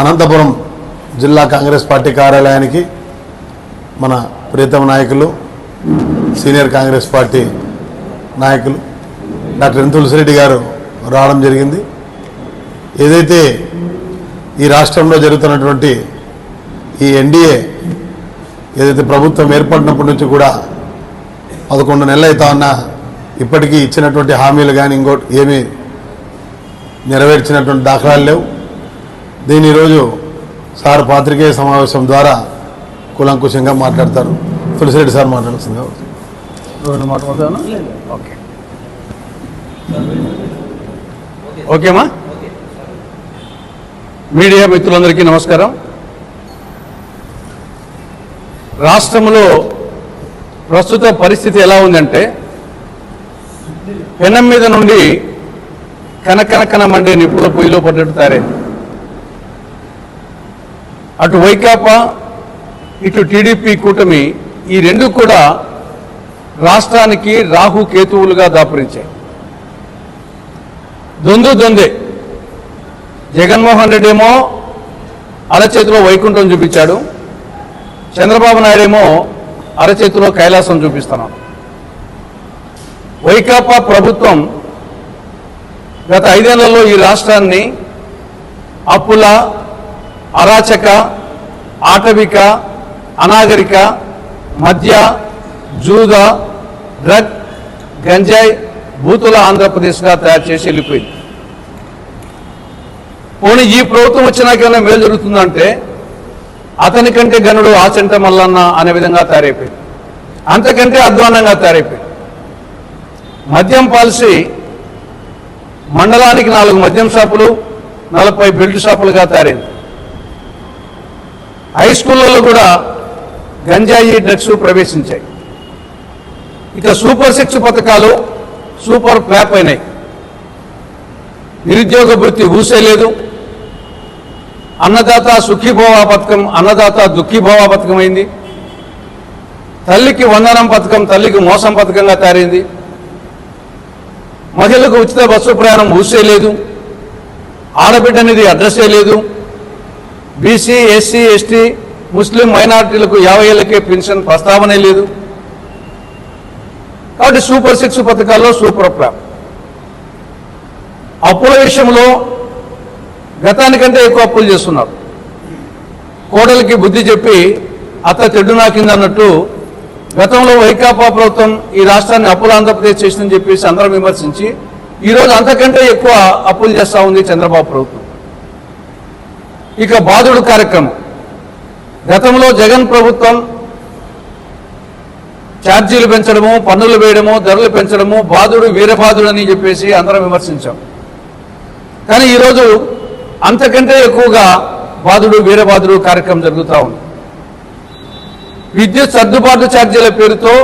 అనంతపురం జిల్లా కాంగ్రెస్ పార్టీ కార్యాలయానికి మన ప్రీతమ నాయకులు సీనియర్ కాంగ్రెస్ పార్టీ నాయకులు డాక్టర్ ఎన్ తులసిరెడ్డి గారు రావడం జరిగింది. ఏదైతే ఈ రాష్ట్రంలో జరుగుతున్నటువంటి ఈ ఎన్డీఏ ఏదైతే ప్రభుత్వం ఏర్పడినప్పటి నుంచి కూడా పదకొండు నెలలు అవుతా ఉన్నా ఇప్పటికీ ఇచ్చినటువంటి హామీలు కానీ ఇంకోటి ఏమీ నెరవేర్చినటువంటి దాఖలాలు లేవు. దీని ఈరోజు సార్ పాత్రికేయ సమావేశం ద్వారా కులంకుశంగా మాట్లాడతారు. తులసిరెడ్డి సార్ మాట్లాడుతుంది. ఓకే. ఓకేమా మీడియా మిత్రులందరికీ నమస్కారం. రాష్ట్రంలో ప్రస్తుత పరిస్థితి ఎలా ఉందంటే పెనం మీద నుండి కనకనకన మండే నిప్పుల పొయ్యిలో పడ్డట్టు తయారైంది అటు వైకాపా ఇటు టీడీపీ కూటమి ఈ రెండు కూడా రాష్ట్రానికి రాహు కేతువులుగా దాపురించాయి. దొందు దొందే. జగన్మోహన్ రెడ్డి ఏమో అరచేతిలో వైకుంఠం చూపించాడు. చంద్రబాబు నాయుడు ఏమో అరచేతిలో కైలాసం చూపిస్తున్నాడు. వైకాపా ప్రభుత్వం గత ఐదేళ్ళలో ఈ రాష్ట్రాన్ని అప్పుల అరాచక ఆటవిక అనాగరిక మద్య జూద డ్రగ్ గంజాయి బూతుల ఆంధ్రప్రదేశ్గా తయారు చేసి వెళ్ళిపోయింది. పోనీ ఈ ప్రభుత్వం వచ్చినాకైనా మేలు జరుగుతుందంటే అతని కంటే గనుడు ఆచంట మల్లన్న అనే విధంగా తయారైపోయింది. అంతకంటే అధ్వానంగా తయారైపోయింది. మద్యం పాలసీ మండలానికి నాలుగు మద్యం షాపులు నలభై బెల్ట్ షాపులుగా తయారైంది. హై స్కూళ్ళలో కూడా గంజాయి డ్రగ్స్ ప్రవేశించాయి. ఇక సూపర్ సిక్స్ పథకాలు సూపర్ ఫ్లాప్ అయినాయి. నిరుద్యోగ వృత్తి ఊసేయలేదు అన్నదాత సుఖీభోవా పథకం అన్నదాత దుఃఖీభోవా పథకం అయింది. తల్లికి వందనం పథకం తల్లికి మోసం పథకంగా తయారైంది. మహిళలకు ఉచిత బస్సు ప్రయాణం ఊసేయలేదు ఆడబిడ్డ అనేది అడ్రస్సే లేదు. బీసీ ఎస్సీ ఎస్టీ ముస్లిం మైనార్టీలకు యాభై ఏళ్ళకే పెన్షన్ ప్రస్తావనే లేదు. కాబట్టి సూపర్ సిక్స్ పథకాల్లో సూపర్ ప్లాన్. అప్పుల విషయంలో గతానికంటే ఎక్కువ అప్పులు చేస్తున్నారు. కోడలికి బుద్ధి చెప్పి అత్త తెడ్డు నాకింది అన్నట్టు గతంలో వైకాపా ప్రభుత్వం ఈ రాష్ట్రాన్ని అప్పుల ఆంధ్రప్రదేశ్ చేసిందని చెప్పేసి అందరం విమర్శించి ఈరోజు అంతకంటే ఎక్కువ అప్పులు చేస్తూ ఉంది చంద్రబాబు ప్రభుత్వం. ఇక బాధుడు కార్యక్రమం. గతంలో జగన్ ప్రభుత్వం ఛార్జీలు పెంచడము పన్నులు వేయడము ధరలు పెంచడము బాధుడు వీరబాధుడు అని చెప్పేసి అందరం విమర్శించాం. కానీ ఈరోజు అంతకంటే ఎక్కువగా బాధుడు వీరబాధుడు కార్యక్రమం జరుగుతూ ఉంది. విద్యుత్ సర్దుబాటు ఛార్జీల పేరుతో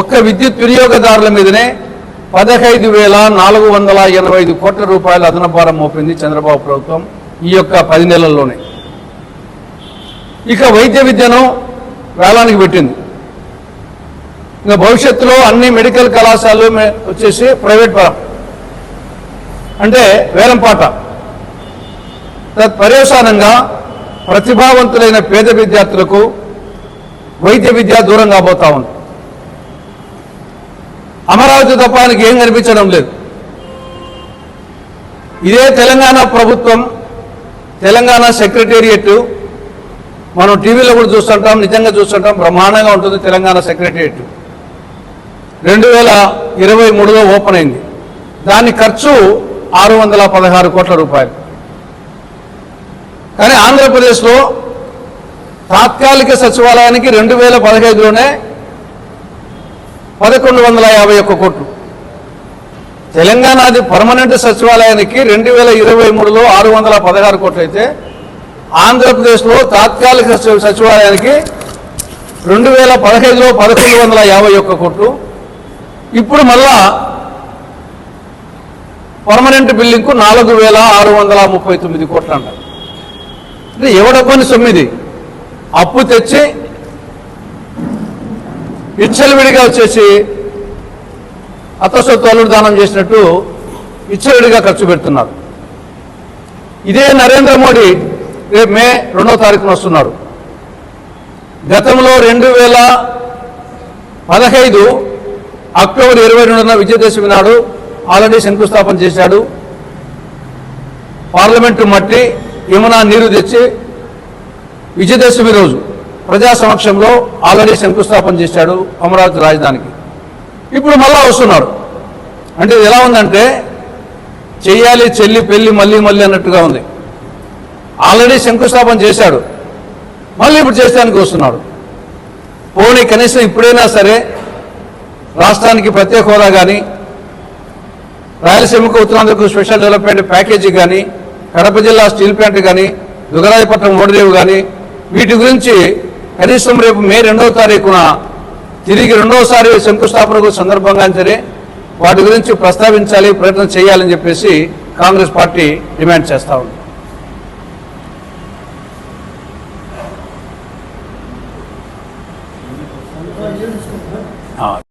ఒక్క విద్యుత్ వినియోగదారుల మీదనే పదహైదు వేల నాలుగు వందల ఎనభై ఐదు కోట్ల రూపాయల అదనభారం మోపింది చంద్రబాబు ప్రభుత్వం. ఈ యొక్క పది నెలల్లోనే. ఇక వైద్య విద్యను వేలానికి పెట్టింది. ఇంకా భవిష్యత్తులో అన్ని మెడికల్ కళాశాలలు వచ్చేసి ప్రైవేట్ పరం అంటే వేలంపాట తత్పర్యవసానంగా ప్రతిభావంతులైన పేద విద్యార్థులకు వైద్య విద్య దూరం కాబోతా ఉంది. అమరావతి తప్ప ఆయనకి ఏం కనిపించడం లేదు. ఇదే తెలంగాణ ప్రభుత్వం తెలంగాణ సెక్రటేరియట్ మనం టీవీలో కూడా చూస్తుంటాం నిజంగా చూస్తుంటాం బ్రహ్మాండంగా ఉంటుంది తెలంగాణ సెక్రటేరియట్. రెండు వేల ఇరవై మూడులో ఓపెన్ అయింది. దాని ఖర్చు ఆరు వందల పదహారు కోట్ల రూపాయలు. కానీ ఆంధ్రప్రదేశ్లో తాత్కాలిక సచివాలయానికి రెండు వేల పదహైదులోనే పదకొండు వందల యాభై ఒక్క కోట్లు. తెలంగాణది పర్మనెంట్ సచివాలయానికి రెండు వేల ఇరవై మూడులో ఆరు వందల పదహారు కోట్లు అయితే ఆంధ్రప్రదేశ్లో తాత్కాలిక సచివాలయానికి రెండు వేల పదహైదులో పదకొండు వందల యాభై ఒక్క కోట్లు. ఇప్పుడు మళ్ళా పర్మనెంట్ బిల్డింగ్కు నాలుగు వేల ఆరు వందల ముప్పై తొమ్మిది కోట్లు అంట అంటే ఎవడొక్కని సొమ్మిది? అప్పు తెచ్చి విడిగా వచ్చేసి అత్తసొత్తు తోలుడు దానం చేసినట్టు విచ్చలవిడిగా ఖర్చు పెడుతున్నారు. ఇదే నరేంద్ర మోడీ రేపు మే రెండో తారీఖున వస్తున్నారు. గతంలో రెండు వేల పదహైదు అక్టోబర్ ఇరవై రెండున విజయదశమి నాడు ఆల్రెడీ శంకుస్థాపన చేశాడు. పార్లమెంటు మట్టి యమునా నీరు తెచ్చి విజయదశమి రోజు ప్రజా సమక్షంలో ఆల్రెడీ శంకుస్థాపన చేశాడు అమరావతి రాజధానికి. ఇప్పుడు మళ్ళా వస్తున్నాడు అంటే ఇది ఎలా ఉందంటే చెయ్యాలి చెల్లి పెళ్ళి మళ్ళీ మళ్ళీ అన్నట్టుగా ఉంది. ఆల్రెడీ శంకుస్థాపన చేశాడు. మళ్ళీ ఇప్పుడు చేసేదానికి వస్తున్నాడు పోనీ కనీసం ఇప్పుడైనా సరే రాష్ట్రానికి ప్రత్యేక హోదా కానీ రాయలసీమకు ఉత్తరాంధ్రకు స్పెషల్ డెవలప్మెంట్ ప్యాకేజీ కానీ కడప జిల్లా స్టీల్ ప్లాంట్ కానీ దుగరాయపట్నం ఓడరేవు కానీ వీటి గురించి కనీసం రేపు మే రెండవ తారీఖున తిరిగి రెండోసారి శంకుస్థాపనకు సందర్భంగా సరే వాటి గురించి ప్రస్తావించాలి ప్రయత్నం చేయాలని చెప్పేసి కాంగ్రెస్ పార్టీ డిమాండ్ చేస్తా ఉంది.